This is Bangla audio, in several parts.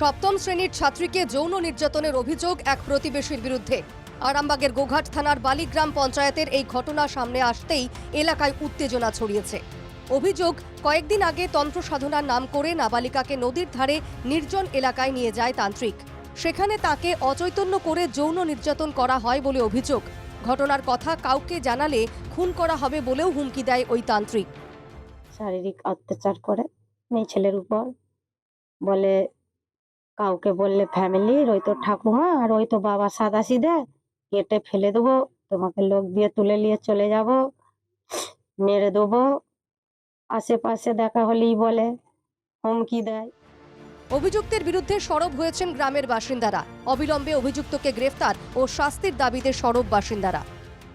সপ্তম শ্রেণির ছাত্রীকে যৌন নির্যাতনের অভিযোগ এক প্রতিবেশীর বিরুদ্ধে। আরামবাগের গোঘাট থানার বালিগ্রাম পঞ্চায়েতের এই ঘটনা সামনে আসতেই এলাকায় উত্তেজনা ছড়িয়েছে। অভিযোগ, কয়েকদিন আগে তন্ত্র সাধনার নাম করে নাবালিকাকে নদীর ধারে নির্জন এলাকায় নিয়ে যায় তান্ত্রিক। সেখানে তাকে অচৈতন্য করে যৌন নির্যাতন করা হয় বলে অভিযোগ। ঘটনার কথা কাউকে জানালে খুন করা হবে বলেও হুমকি দেয় ওই তান্ত্রিক। শারীরিক অত্যাচার করে, মেয়ে ছেলের উপর। বলে কাউকে বললে ফ্যামিলির ওই তো ঠাকুমা আর ওই তো বাবা সাদা সিধে কেটে ফেলে দেবো তোমাকে লোক দিয়ে তুলে নিয়ে চলে যাব মেরে দেবো। আশেপাশে দেখা হলেই বলে হুমকি দেয়। অভিযুক্তের বিরুদ্ধে সরব হয়েছেন গ্রামের বাসিন্দারা। অবিলম্বে অভিযুক্তকে গ্রেফতার ও শাস্তির দাবিতে সরব বাসিন্দারা।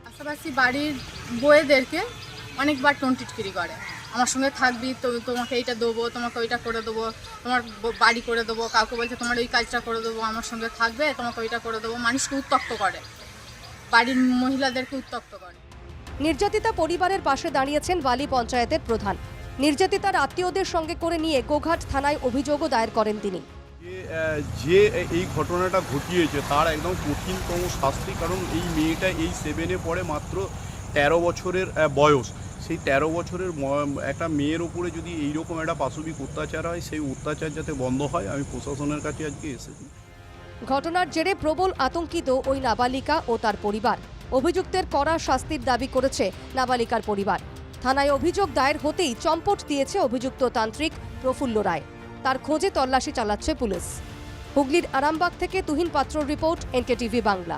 পাশাপাশি বাড়ির বউয়েদেরকে অনেকবার টন্টিটকিরি করে। আমার সঙ্গে থাকবি তো তোমাকে এইটা দেবো তোমাকে ওইটা করে দেবো তোমার বাড়ি করে দেবো কাউকে বলছে তোমার ওই কাজটা করে দেবো আমার সঙ্গে থাকবে তোমাকে ওইটা করে দেবো। মানুষকে উত্তক্ত করে। বাড়ির মহিলাদেরকে উত্তক্ত করে। নির্যাতিতা পরিবারের পাশে দাঁড়িয়েছেন বালি পঞ্চায়েতের প্রধান। নির্যাতিতার আত্মীয়দের সঙ্গে করে নিয়ে গোঘাট থানায় অভিযোগও দায়ের করেন তিনি। যে যে এই ঘটনাটা ঘটিয়েছে তার একদম কঠিনতম শাস্তি কারণ এই মেয়েটা এই সেভেনে পড়ে মাত্র তেরো বছরের বয়স। সেই তেরো বছরের একটা মেয়ের উপরে যদি এইরকম একটা পাশবিক অত্যাচার হয়, সেই অত্যাচার যাতে বন্ধ হয়, আমি প্রশাসনের কাছে আজকে এসেছি। ঘটনার জেরে প্রবল আতঙ্কিত ওই নাবালিকা ও তার পরিবার। অভিযুক্তের কড়া শাস্তির দাবি করেছে নাবালিকার পরিবার। থানায় অভিযোগ দায়ের হতেই চম্পট দিয়েছে অভিযুক্ত তান্ত্রিক প্রফুল্ল রায়। তার খোঁজে তল্লাশি চালাচ্ছে পুলিশ। হুগলির আরামবাগ থেকে তুহিন পাত্রর রিপোর্ট, এনকেটিভি বাংলা।